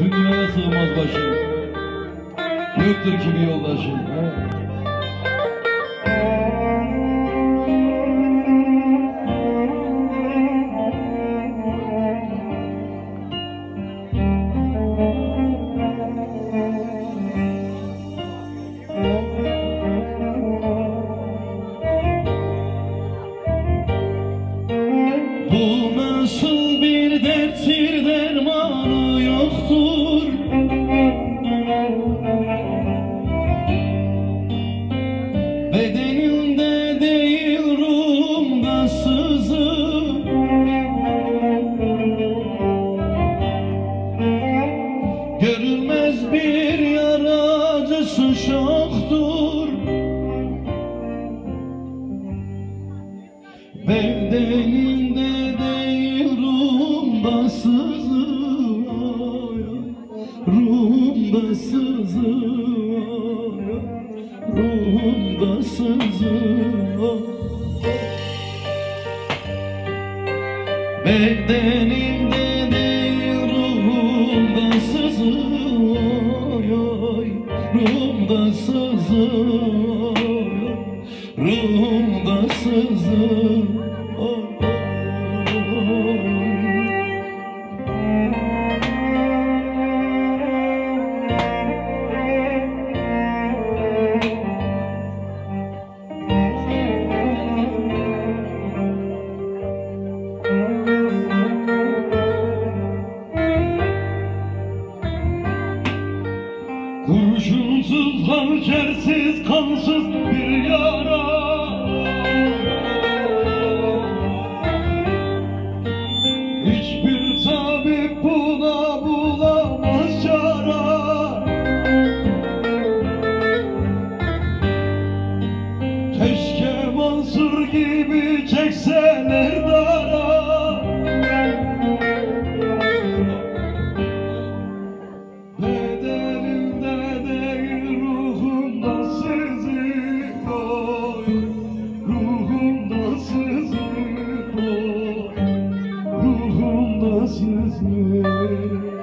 Dünyaya sığmaz başım Yoktur ki bir yoldaşım? Bu nasıl bir derttir Bedenimde değil ruhumda sızıyor Ruhumda sızıyor Ruhumda sızıyor Bedenimde değil ruhumda sızıyor Ruhumda sızıyor Ruhumda sızıyor Kurşunsuz, hançersiz, kansız bir yara. Hiçbir tabip buna bulamaz çara Keşke Mansur gibi çekseler daha Christmas.